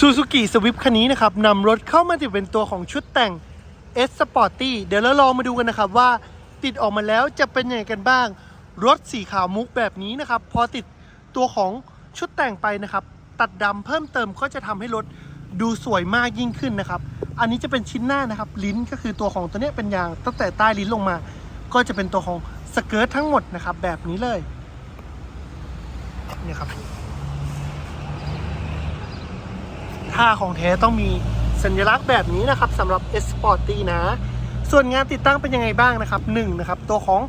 ซูซูกิสวิฟคันนี้นะครับนำรถเข้ามาติดเป็นตัวของชุดแต่ง S Sporty เดี๋ยวเราลองมาดูกันนะครับว่า ติดออกมาแล้วจะเป็นยังไงกันบ้าง รถสีขาวมุกแบบนี้นะครับ พอติดตัวของชุดแต่งไปนะครับ ตัดดำเพิ่มเติมก็จะทำให้รถดูสวยมากยิ่งขึ้นนะครับ อันนี้จะเป็นชิ้นหน้านะครับ ลิ้นก็คือตัวของตัวนี้เป็นยาง ตั้งแต่ใต้ลิ้นลงมา ก็จะเป็นตัวของสเกิร์ตทั้งหมดนะครับแบบนี้เลยเนี่ยครับ ท่าของแท้ต้องมีสัญลักษณ์แบบนี้นะครับสำหรับ S Sporty นะ ส่วนงานติดตั้งเป็นยังไงบ้างนะครับหนึ่งนะครับตัวของ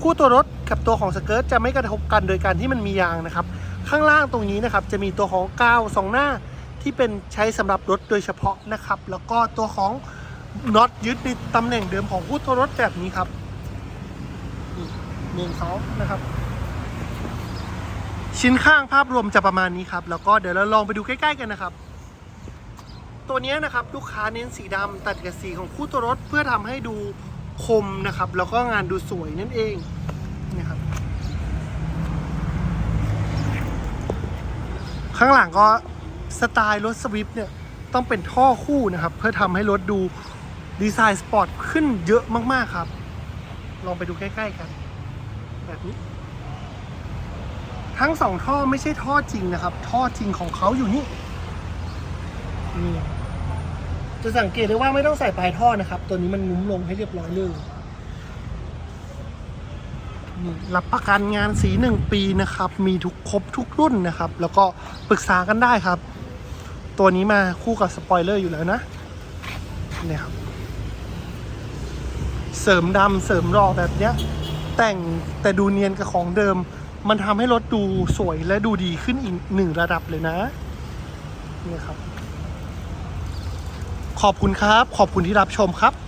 คู่ตัวรถกับตัวของสเกิร์ตจะไม่กระทบกันโดยการที่มันมียางนะครับ ข้างล่างตรงนี้นะครับจะมีตัวของกาวสองหน้าที่เป็นใช้สำหรับรถโดยเฉพาะนะครับ แล้วก็ตัวของน็อตยึดในตำแหน่งเดิมของคู่ตัวรถแบบนี้ครับนี่เมนเขานะครับ ชิ้นข้างภาพรวมจะประมาณนี้ครับ แล้วก็เดี๋ยวเราลองไปดูใกล้ ๆ กันนะครับ ตัวนี้นะครับลูกค้าเน้นสีดำตัดกับสีของคู่ตัวรถเพื่อทำให้ดูคมนะครับ แล้วก็งานดูสวยนั่นเองนะครับข้างหลังก็สไตล์รถสวิฟเนี่ยต้องเป็นท่อคู่นะครับ เพื่อทำให้รถดูดีไซน์สปอร์ตขึ้นเยอะมาก ๆ ครับ ลองไปดูใกล้ ๆ กัน แบบนี้ ทั้งสองท่อไม่ใช่ท่อจริงนะครับ ท่อจริงของเขาอยู่นี่นี่ จะสังเกตได้ว่าไม่ต้องใส่ปลายท่อนะครับ ตัวนี้มันงุ้มลงให้เรียบร้อยเลยนี่รับประกันงานสีหนึ่งปีนะครับ มีทุกครบทุกรุ่นนะครับ แล้วก็ปรึกษากันได้ครับ ตัวนี้มาคู่กับสปอยเลอร์อยู่แล้วนะเนี่ยครับ เสริมดำเสริมรอแบบเนี้ย แต่งแต่ดูเนียนกับของเดิม มันทำให้รถดูสวยและดูดีขึ้นอีกหนึ่งระดับเลยนะเนี่ยครับ ขอบคุณครับ ขอบคุณที่รับชมครับ